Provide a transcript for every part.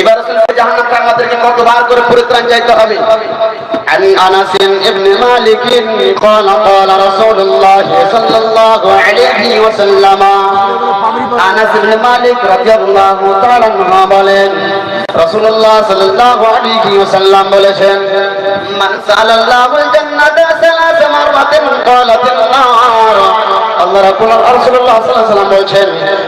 এবার জাহান্নাম থেকে আমাদেরকে কতবার করে পরিত্রাণ চাইতে হবে عن انس بن مالك قال قال رسول الله صلى الله عليه وسلم আনাস ইবনে মালিক রাদিয়াল্লাহু তাআলা আনহু বলেন রাসূলুল্লাহ সাল্লাল্লাহু আলাইহি ওয়াসাল্লাম বলেছেন মান সালাল্লাহুল জান্নাতা সালাস মাররাতিন ক্বালাতিন নার আল্লাহ রাব্বুল রাসূলুল্লাহ সাল্লাল্লাহু আলাইহি ওয়াসাল্লাম বলেছেন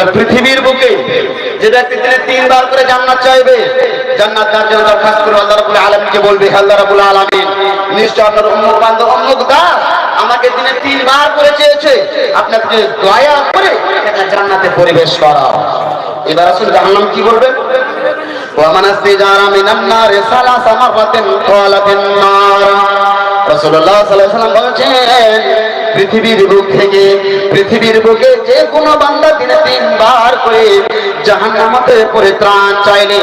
তাহলে পৃথিবীর বুকে যে ব্যক্তি তিনি তিনবার করে জান্নাত চাইবে জান্নাত তার জন্য দরখাস্ত করে আল্লাহ রাব্বুল আলামিনকে বলবে হে আল্লাহ রাব্বুল আলামিন নিশ্চয় আপনার অমুক বান্ধব অমুক দাস আমাকে তিনি তিনবার করে চেয়েছে আপনাকে দয়া করে তাকে জান্নাতে পরিবেশ করা এবার আসলে জাহান্নাম কি বলবে ومن استجار من النار ثلاث مرات قال في النار রাসূলুল্লাহ সাল্লাল্লাহু আলাইহি ওয়াসাল্লাম বলেছেন পৃথিবীর বুক থেকে, পৃথিবীর বুকে যে কোনো বান্দা দিনে তিনবার করে জাহান্নামতে পরিত্রাণ চাইলে,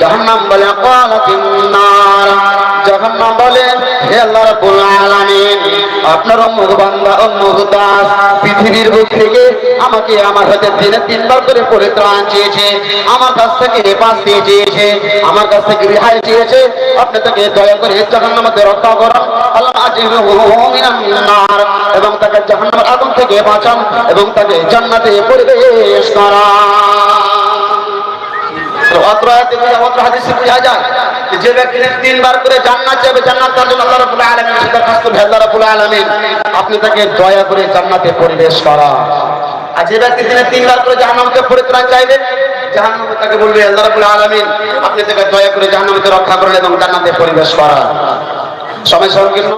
জাহান্নাম বলে ক্বালাতিন নার জাহান্নাম বলে, হে আল্লাহ আলামিন, আপনার অমুক বান্দা, অমুক দাস পৃথিবীর বুক থেকে আমাকে আমার হাতে দিনে তিনবার করে পরিত্রাণ চেয়েছে, আমার কাছ থেকে বাঁচতে চেয়েছে, আমার কাছ থেকে রেহাই চেয়েছে। আপনি তাকে দয়া করে জাহান্নামতে রক্ষা করুন। এবং তাকে জাহান্নামের আগুন থেকে বাঁচান এবং তাকে জান্নাতে পরিবেশ করে আপনি তাকে দয়া করে জান্নাতে পরিবেশ করা আর যে ব্যক্তি তিনি তিনবার করে জাহান্নামকে পরিত্রাণ চাইবে, জাহান্নামে তাকে বলবে আল্লাহ আপনি তাকে দয়া করে জাহান্নামকে রক্ষা করেন এবং জান্নাতে পরিবেশ করা সময় সংকীর্ণ